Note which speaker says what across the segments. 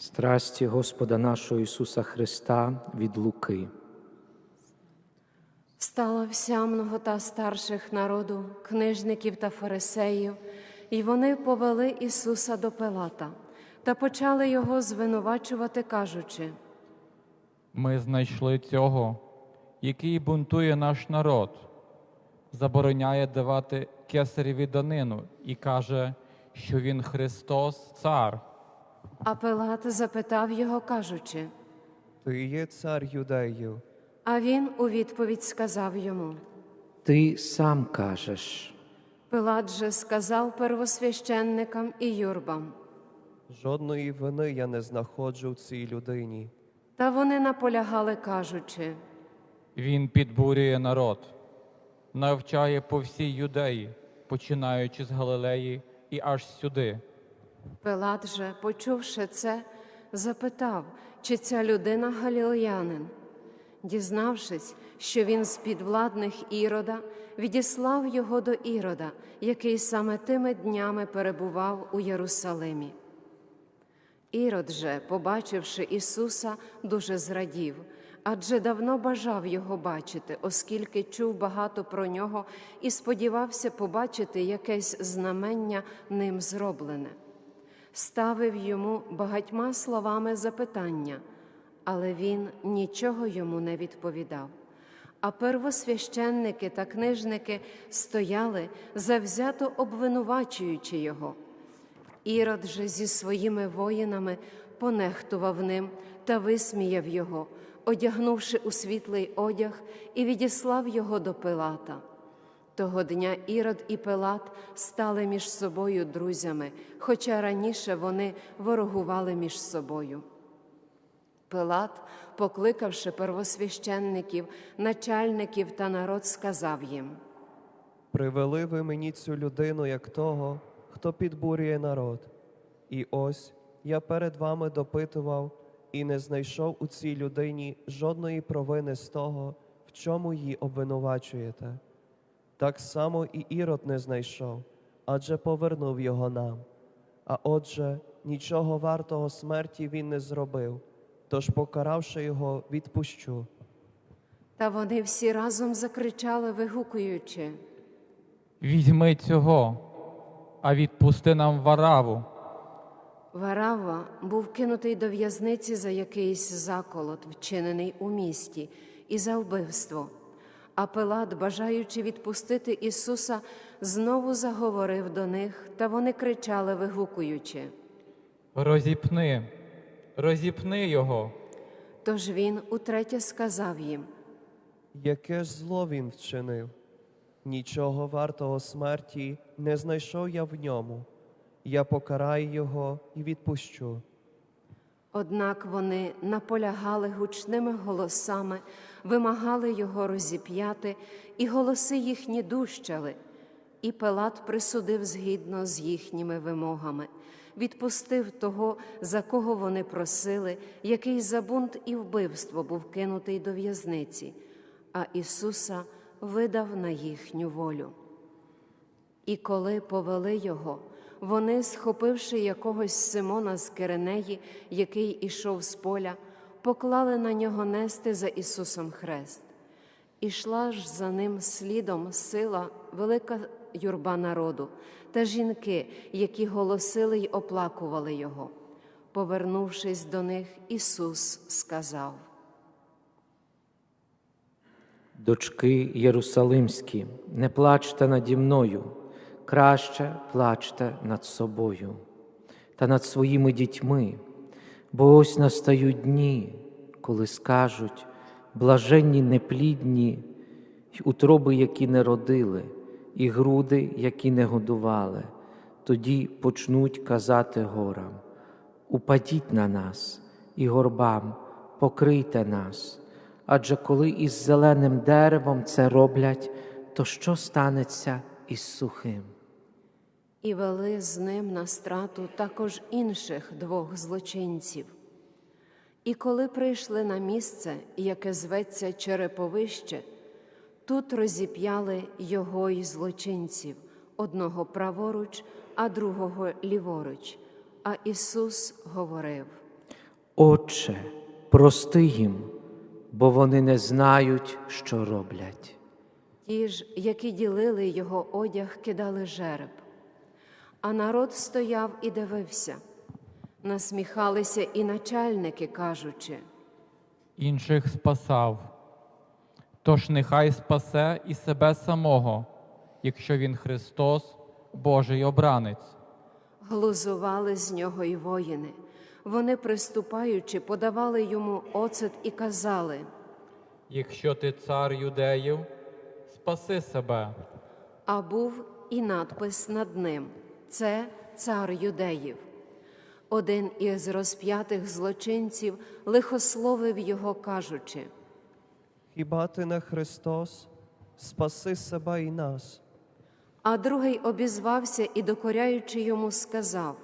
Speaker 1: Страсті Господа нашого Ісуса Христа від Луки.
Speaker 2: Стала вся многота старших народу, книжників та фарисеїв, і вони повели Ісуса до Пилата та почали його звинувачувати, кажучи:
Speaker 3: Ми знайшли цього, який бунтує наш народ, забороняє давати кесареві данину і каже, що він Христос, цар.
Speaker 2: А Пилат запитав його, кажучи,
Speaker 4: Ти є цар юдеїв.
Speaker 2: а він у відповідь сказав йому.
Speaker 1: Ти сам кажеш,
Speaker 2: Пилат же сказав первосвященникам і юрбам,
Speaker 4: Жодної вини я не знаходжу в цій людині.
Speaker 2: та вони наполягали, кажучи.
Speaker 3: Він підбурює народ, навчає по всій юдеї, починаючи з Галилеї і аж сюди.
Speaker 2: Пилат же, почувши це, запитав, чи ця людина галілеянин. Дізнавшись, що він з підвладних Ірода, відіслав його до Ірода, який саме тими днями перебував у Єрусалимі. Ірод же, побачивши Ісуса, дуже зрадів, адже давно бажав його бачити, оскільки чув багато про нього і сподівався побачити якесь знамення ним зроблене. Ставив йому багатьма словами запитання, але він нічого йому не відповідав. А первосвященники та книжники стояли, завзято обвинувачуючи його. Ірод же зі своїми воїнами понехтував ним та висміяв його, одягнувши у світлий одяг, і відіслав його до Пилата. Того дня Ірод і Пилат стали між собою друзями, хоча раніше вони ворогували між собою. Пилат, покликавши первосвященників, начальників та народ, сказав їм.
Speaker 4: Привели ви мені цю людину як того, хто підбурює народ. І ось я перед вами допитував і не знайшов у цій людині жодної провини з того, в чому її обвинувачуєте. Так само і Ірод не знайшов, адже повернув його нам. А отже, нічого вартого смерті він не зробив, тож, покаравши його, відпущу.
Speaker 2: Та вони всі разом закричали, вигукуючи.
Speaker 3: Візьми цього, а відпусти нам вараву.
Speaker 2: Варава був кинутий до в'язниці за якийсь заколот, вчинений у місті, і за вбивство. А Пилат, бажаючи відпустити Ісуса, знову заговорив до них, та вони кричали, вигукуючи.
Speaker 3: Розіпни, розіпни його.
Speaker 2: Тож він утретє сказав їм.
Speaker 4: Яке ж зло він вчинив? Нічого вартого смерті не знайшов я в ньому. Я покараю його і відпущу.
Speaker 2: Однак вони наполягали гучними голосами, вимагали його розіп'яти, і голоси їхні дущали. І Пилат присудив згідно з їхніми вимогами, відпустив того, за кого вони просили, який за бунт і вбивство був кинутий до в'язниці, а Ісуса видав на їхню волю. І коли повели його, вони, схопивши якогось Симона з Киренеї, який ішов з поля, поклали на нього нести за Ісусом хрест. Ішла ж за ним слідом сила, велика юрба народу та жінки, які голосили й оплакували його. Повернувшись до них, Ісус сказав.
Speaker 1: дочки Єрусалимські, не плачте наді мною, краще плачте над собою та над своїми дітьми, бо ось настають дні, коли скажуть блаженні неплідні, й утроби, які не родили, і груди, які не годували, тоді почнуть казати горам: Упадіть на нас і горбам, покрийте нас. Адже коли із зеленим деревом це роблять, то що станеться із сухим?
Speaker 2: І вели з ним на страту також інших двох злочинців. І коли прийшли на місце, яке зветься Череповище, тут розіп'яли його й злочинців, одного праворуч, а другого ліворуч. А Ісус говорив.
Speaker 1: Отче, прости їм, бо вони не знають, що роблять.
Speaker 2: Ті ж, які ділили його одяг, кидали жереб. А народ стояв і дивився. Насміхалися і начальники, кажучи.
Speaker 3: інших спасав. Тож нехай спасе і себе самого, якщо він Христос, Божий обранець.
Speaker 2: Глузували з нього й воїни. Вони, приступаючи, подавали йому оцет і казали.
Speaker 3: Якщо ти цар юдеїв, спаси себе.
Speaker 2: А був і надпис над ним це цар юдеїв. Один із розп'ятих злочинців лихословив його, кажучи.
Speaker 4: Хіба ти не Христос? Спаси себе і нас.
Speaker 2: А другий обізвався і, докоряючи йому, сказав: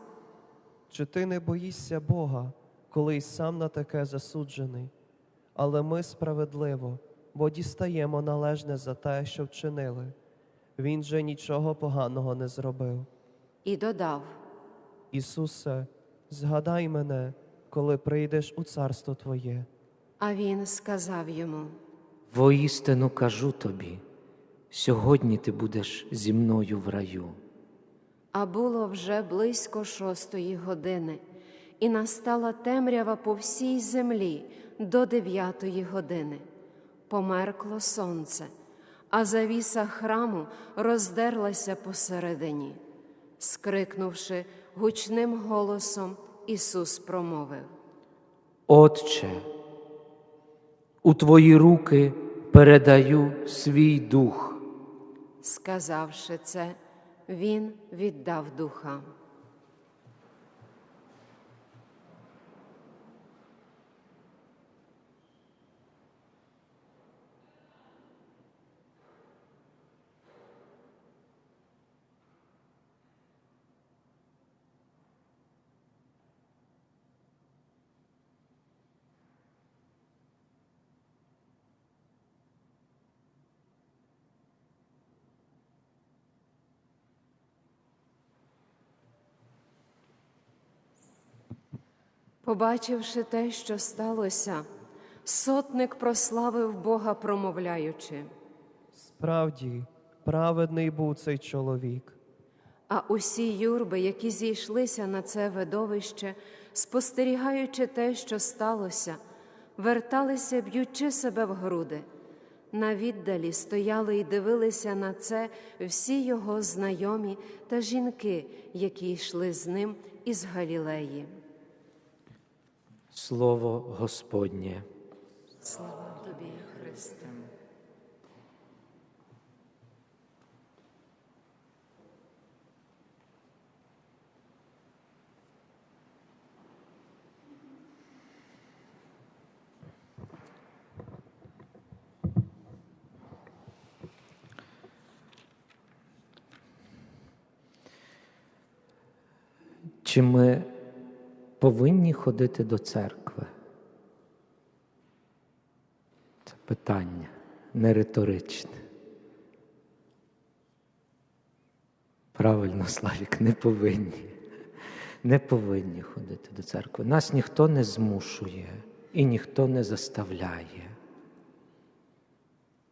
Speaker 4: Чи ти не боїшся Бога, коли й сам на таке засуджений? Але ми справедливо, бо дістаємо належне за те, що вчинили. Він же нічого поганого не зробив.
Speaker 2: І додав:
Speaker 4: Ісусе, згадай мене, коли прийдеш у царство Твоє.
Speaker 2: А він сказав йому:
Speaker 1: Воістину кажу тобі, сьогодні ти будеш зі мною в раю.
Speaker 2: А було вже близько шостої години, і настала темрява по всій землі до дев'ятої години. Померкло сонце, а завіса храму роздерлася посередині. Скрикнувши гучним голосом, Ісус промовив.
Speaker 1: Отче, у твої руки передаю свій дух.
Speaker 2: Сказавши це, Він віддав духа. Побачивши те, що сталося, сотник прославив Бога, промовляючи,
Speaker 4: Справді, праведний був цей чоловік.
Speaker 2: а усі юрби, які зійшлися на це видовище, спостерігаючи те, що сталося, верталися, б'ючи себе в груди. На віддалі стояли і дивилися на це всі його знайомі та жінки, які йшли з ним із Галілеї.
Speaker 1: Слово Господнє.
Speaker 2: Слава тобі, Христе.
Speaker 1: Чи ми повинні ходити до церкви? Це питання не риторичне. Правильно, Славік, не повинні. Не повинні ходити до церкви. Нас ніхто не змушує і ніхто не заставляє.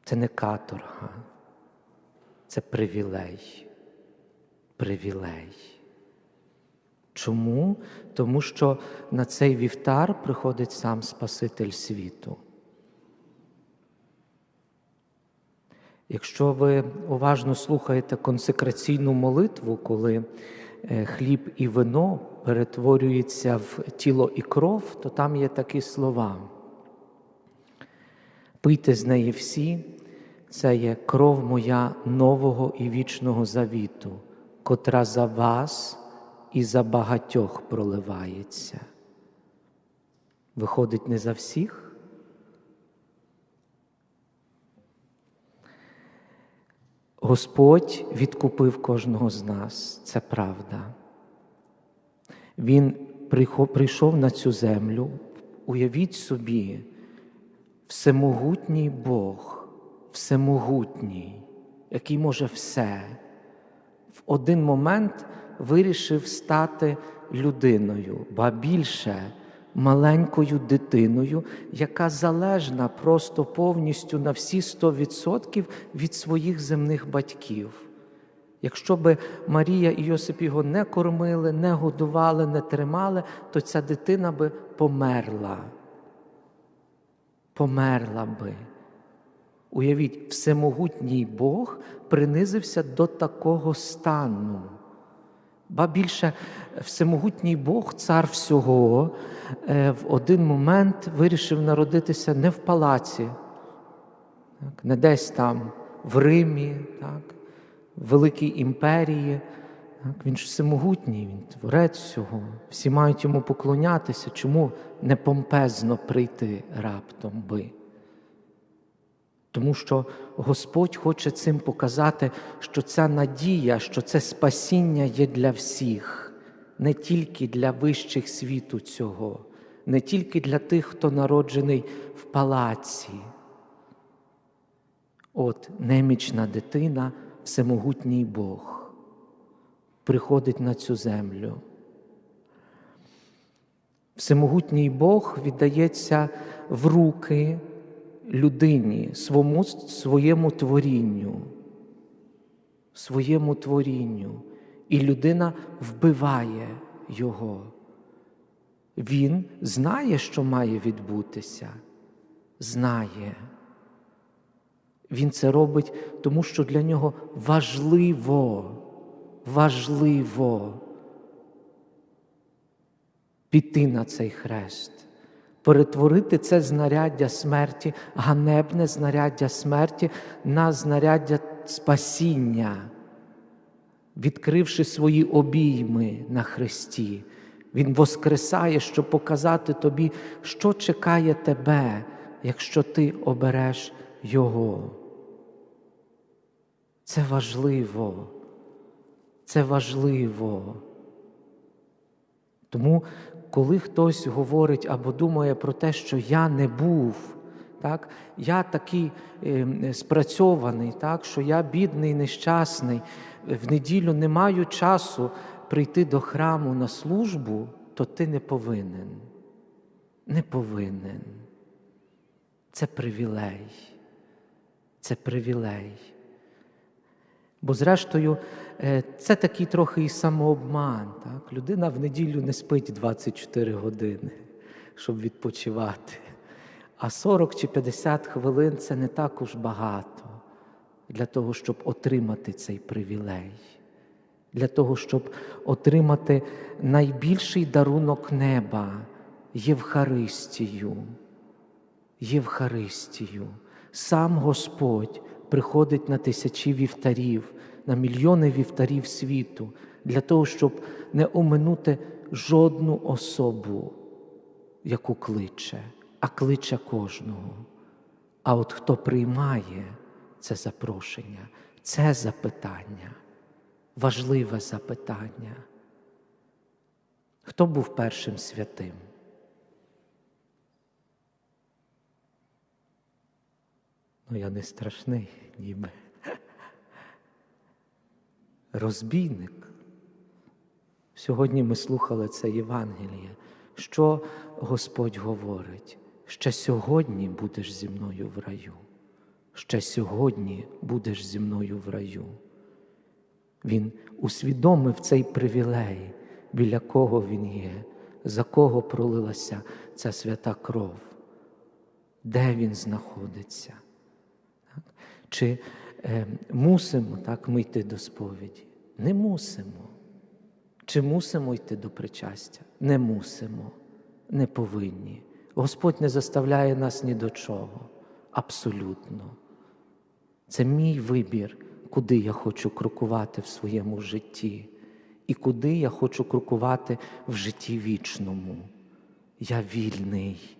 Speaker 1: Це не каторга, це привілей. Привілей. Чому? Тому що на цей вівтар приходить сам Спаситель світу. Якщо ви уважно слухаєте консекраційну молитву, коли е, хліб і вино перетворюються в тіло і кров, то там є такі слова. Пийте з неї всі, це є кров моя нового і вічного завіту, котра за вас і за багатьох проливається. Виходить, не за всіх? Господь відкупив кожного з нас, це правда. Він прийшов на цю землю. Уявіть собі, всемогутній Бог, всемогутній, який може все, в один момент вирішив стати людиною, ба більше маленькою дитиною, яка залежна просто повністю на всі 100% від своїх земних батьків. Якщо би Марія і Йосип його не кормили, не годували, не тримали, то ця дитина би померла. Померла би. Уявіть, всемогутній Бог принизився до такого стану. Ба більше всемогутній Бог, цар всього, е, в один момент вирішив народитися не в палаці, так, не десь там, в Римі, так, в Великій імперії. Так, він ж всемогутній, він творець всього. Всі мають йому поклонятися. Чому не помпезно прийти раптом би? Тому що Господь хоче цим показати, що ця надія, що це спасіння є для всіх, не тільки для вищих світу цього, не тільки для тих, хто народжений в палаці. От немічна дитина, всемогутній Бог, приходить на цю землю. Всемогутній Бог віддається в руки людині, своєму, своєму творінню, своєму творінню, і людина вбиває його. Він знає, що має відбутися, знає. Він це робить, тому що для нього важливо, важливо піти на цей хрест перетворити це знаряддя смерті, ганебне знаряддя смерті на знаряддя спасіння, відкривши свої обійми на Христі. Він воскресає, щоб показати тобі, що чекає тебе, якщо ти обереш Його. Це важливо. Це важливо. Тому коли хтось говорить або думає про те, що я не був, так, я такий е, спрацьований, так, що я бідний, нещасний, в неділю не маю часу прийти до храму на службу, то ти не повинен. Не повинен. Це привілей. Це привілей. Бо, зрештою, це такий трохи і самообман. Так? Людина в неділю не спить 24 години, щоб відпочивати. А 40 чи 50 хвилин це не також багато для того, щоб отримати цей привілей, для того, щоб отримати найбільший дарунок неба Євхаристію. Євхаристію. Сам Господь приходить на тисячі вівтарів, на мільйони вівтарів світу, для того, щоб не оминути жодну особу, яку кличе, а кличе кожного. А от хто приймає це запрошення, це запитання, важливе запитання. Хто був першим святим? Ну, я не страшний, ніби. Розбійник. Сьогодні ми слухали це Євангеліє. Що Господь говорить? Ще сьогодні будеш зі мною в раю. Ще сьогодні будеш зі мною в раю. Він усвідомив цей привілей, біля кого він є, за кого пролилася ця свята кров, де він знаходиться. Чи мусимо так ми йти до сповіді? Не мусимо. Чи мусимо йти до причастя? Не мусимо, не повинні. Господь не заставляє нас ні до чого. Абсолютно. Це мій вибір, куди я хочу крокувати в своєму житті, і куди я хочу крокувати в житті вічному. Я вільний.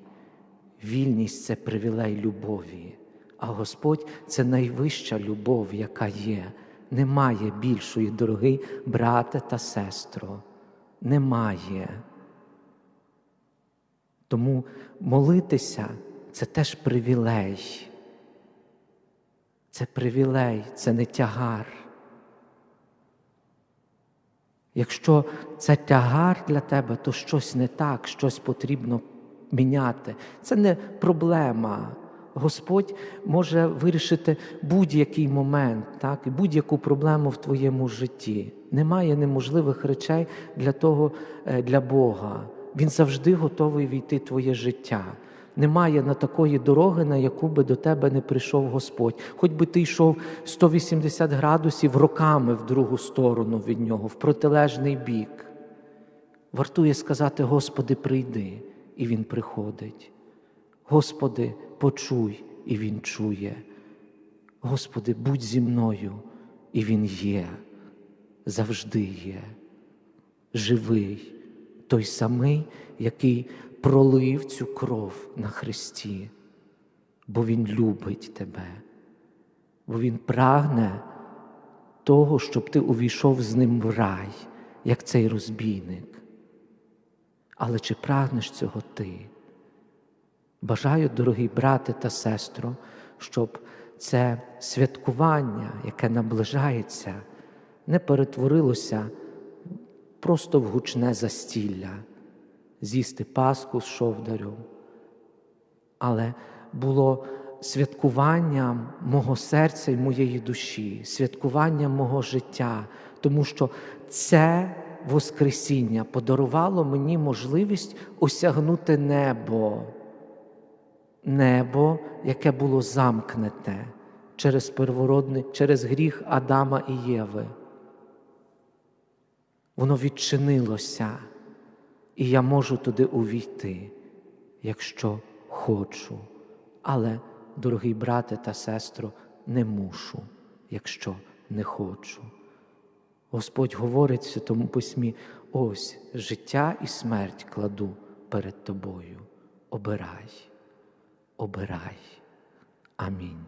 Speaker 1: Вільність це привілей любові. А Господь це найвища любов, яка є. Немає більшої, дорогий брате та сестро. Немає. Тому молитися це теж привілей. Це привілей, це не тягар. Якщо це тягар для тебе, то щось не так, щось потрібно міняти. Це не проблема. Господь може вирішити будь-який момент, так, будь-яку проблему в твоєму житті. Немає неможливих речей для того, е, для Бога. Він завжди готовий війти в твоє життя. Немає на такої дороги, на яку би до тебе не прийшов Господь. Хоч би ти йшов 180 градусів роками в другу сторону від нього, в протилежний бік. Вартує сказати, Господи, прийди, і Він приходить. Господи, почуй, і Він чує. Господи, будь зі мною, і Він є, завжди є, живий, той самий, який пролив цю кров на Христі, бо Він любить тебе, бо Він прагне того, щоб ти увійшов з ним в рай, як цей розбійник. Але чи прагнеш цього ти? Бажаю, дорогі брати та сестро, щоб це святкування, яке наближається, не перетворилося просто в гучне застілля, з'їсти паску з шовдарем, але було святкуванням мого серця і моєї душі, святкуванням мого життя, тому що це Воскресіння подарувало мені можливість осягнути небо небо, яке було замкнете через первородний, через гріх Адама і Єви. Воно відчинилося, і я можу туди увійти, якщо хочу. Але, дорогий брате та сестро, не мушу, якщо не хочу. Господь говорить в Святому Письмі: ось життя і смерть кладу перед тобою. Обирай обирай. Амінь.